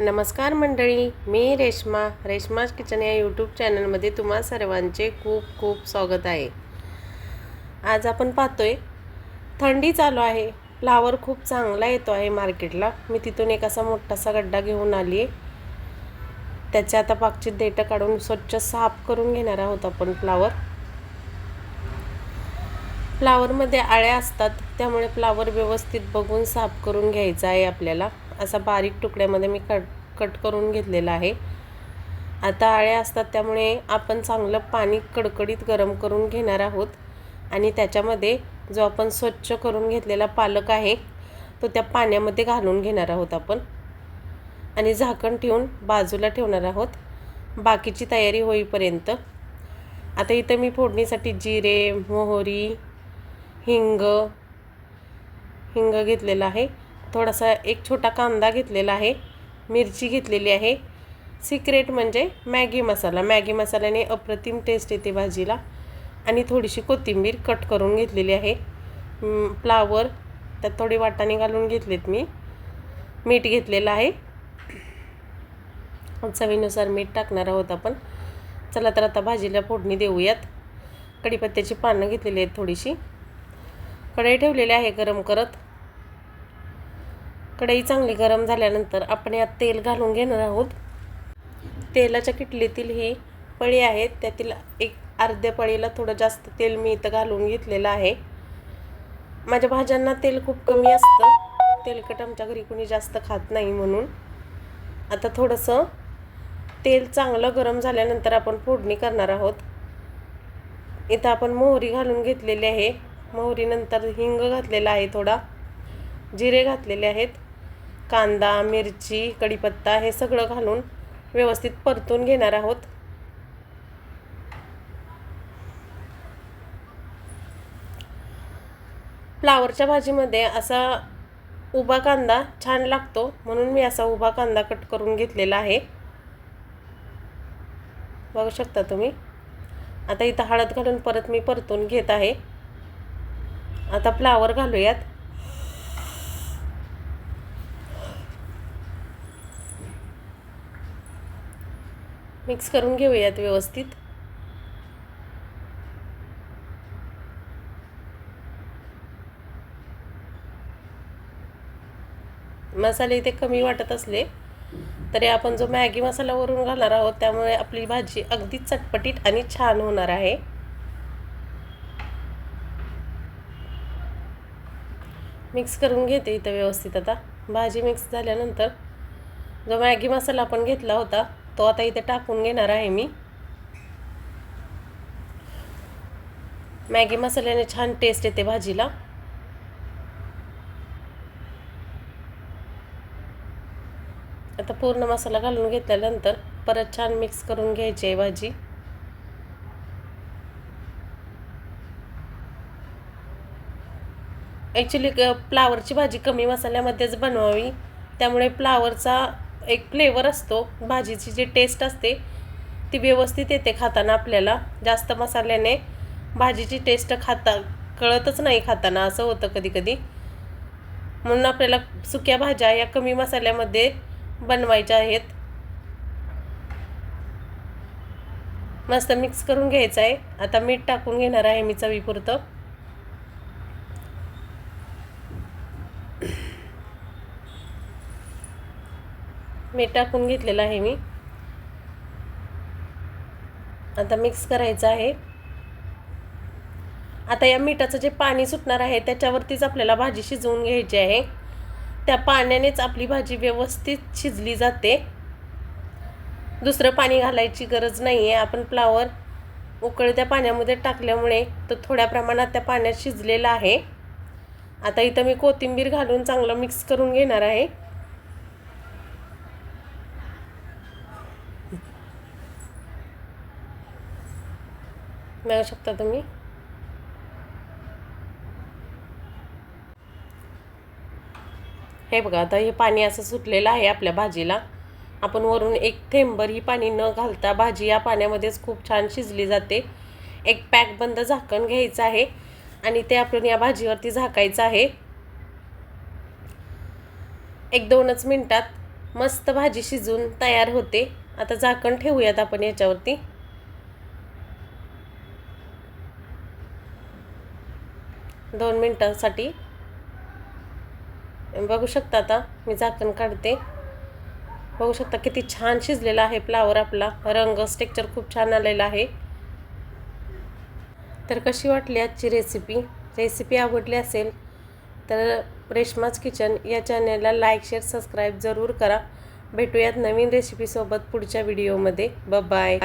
नमस्कार मंडळी मी रेश्मा. रेश्माज किचन या यूट्यूब चॅनलमध्ये तुम्हा सर्वांचे खूप खूप स्वागत आहे. आज आपण पाहतोय थंडी चालू आहे. फ्लावर खूप चांगला येतो आहे मार्केटला. मी तिथून एक असा मोठासा गड्डा घेऊन आली आहे. त्याच्या आता पाकची देठं काढून स्वच्छ साफ करून घेणार आहोत आपण फ्लावर. फ्लावरमध्ये आळ्या असतात त्यामुळे फ्लावर व्यवस्थित बघून साफ करून घ्यायचा आहे आपल्याला. असा बारीक तुकड्यामध्ये मी कट कट करून घेतलेला आहे. आता आळ्या असतात त्यामुळे आपण चांगलं पाणी कडकडीत गरम करून घेणार आहोत. आणि त्याच्यामध्ये जो आपण स्वच्छ करून घेतलेला पालक आहे तो त्या पाण्यामध्ये घालून घेणार आहोत आपण. आणि झाकण ठेवून बाजूला ठेवणार आहोत. बाकीची तयारी होईपर्यंत. आता इथं मी फोडणीसाठी जिरे मोहरी हिंग हिंग घेतलेला आहे. थोडासा एक छोटा कांदा घेतलेला आहे. मिरची घेतलेली आहे. सिक्रेट म्हणजे मॅगी मसाला. मॅगी मसाल्याने अप्रतिम टेस्ट येते भाजीला. आणि थोडीशी कोथिंबीर कट करून घेतलेली आहे. फ्लावर त्यात थोडी वाटाणे घालून घेतलेत मी. मीठ घेतलेलं आहे. चवीनुसार मीठ टाकणार आहोत आपण. चला तर आता भाजीला फोडणी देऊयात. कढीपत्त्याची पानं घेतलेली आहेत थोडीशी. कढई ठेवलेली आहे गरम करत. कढई चांगली गरम झाल्यानंतर आपण यात तेल घालून घेणार आहोत. तेलाच्या किटलीतील ही पळी आहेत त्यातील एक अर्ध्या पळीला थोडं जास्त तेल मी इथं घालून घेतलेलं आहे. माझ्या भाज्यांना तेल खूप कमी असतं. तेलकट आमच्या घरी कोणी जास्त खात नाही म्हणून. आता थोडंसं तेल चांगलं गरम झाल्यानंतर आपण फोडणी करणार आहोत. इथं आपण मोहरी घालून घेतलेली आहे. मोहरीनंतर हिंग घातलेला आहे थोडा. जिरे घातलेले आहेत. कांदा मिरची कढीपत्ता हे सगळं घालून व्यवस्थित परतून घेणार आहोत. फ्लावरच्या भाजीमध्ये असा उभा कांदा छान लागतो म्हणून मी असा उभा कांदा कट करून घेतलेला आहे. बघू शकता तुम्ही. आता इथं हळद घालून परत मी परतून घेत आहे. आता फ्लावर घालूयात. मिक्स करून घेऊयात व्यवस्थित. मसाले इथे कमी वाटत असले तरी आपण जो मॅगी मसाला वरून घालणार आहोत त्यामुळे आपली भाजी अगदी चटपटीत आणि छान होणार आहे. मिक्स करून घेते इथं व्यवस्थित आता. भाजी मिक्स झाल्यानंतर जो मॅगी मसाला आपण घेतला होता तो आता इथे टाकून घेणार आहे मी. मॅगी मसाल्याने छान टेस्ट येते भाजीला. आता पूर्ण मसाला घालून घेतल्यानंतर परत छान मिक्स करून घ्यायची आहे भाजी. ॲक्च्युली फ्लावरची भाजी कमी मसाल्यामध्येच बनवावी. त्यामुळे फ्लावरचा एक फ्लेवर असतो. भाजीची जी टेस्ट असते ती व्यवस्थित येते खाताना आपल्याला. जास्त मसाल्याने भाजीची टेस्ट खाता कळतच नाही खाताना असं होतं कधी कधी म्हणून आपल्याला सुक्या भाज्या या कमी मसाल्यामध्ये बनवायच्या आहेत. मस्त मिक्स करून घ्यायचं आहे. आता मीठ टाकून घेणार आहे मी चवीपुरतं. मीठ टाकून घेतलेलं आहे मी. आता मिक्स करायचं आहे. आता या मिठाचं जे पाणी सुटणार आहे त्याच्यावरतीच आपल्याला भाजी शिजवून घ्यायची आहे. त्या पाण्यानेच आपली भाजी व्यवस्थित शिजली जाते. दुसरं पाणी घालायची गरज नाही आहे आपण फ्लावर उकळत्या पाण्यामध्ये टाकल्यामुळे तो थोड्या प्रमाणात त्या पाण्यात शिजलेला आहे. आता इथं मी कोथिंबीर घालून चांगलं मिक्स करून घेणार आहे. मिळू शकता तुम्ही? हे बघा आता हे पाणी असं सुटलेलं आहे आपल्या भाजीला. आपण वरून एक थेंबर ही पाणी न घालता भाजी या पाण्यामध्येच खूप छान शिजली जाते. एक पॅक बंद झाकण घ्यायचं आहे आणि ते आपण या भाजीवरती झाकायचं आहे. एक दोनच मिनटात मस्त भाजी शिजून तयार होते. आता झाकण ठेवूयात आपण याच्यावरती. दोन मिनटांसाठी. बघू शकता आता मी झाकण काढते. बघू शकता किती छान शिजलेला आहे फ्लावर आपला. रंग स्टेक्चर खूप छान आलेला आहे. तर कशी वाटली आजची रेसिपी रेसिपी आवडली असेल तर रेशमाज किचन या चॅनलला लाईक शेअर सबस्क्राईब जरूर करा. भेटूयात नवीन रेसिपीसोबत पुढच्या व्हिडिओमध्ये ब बाय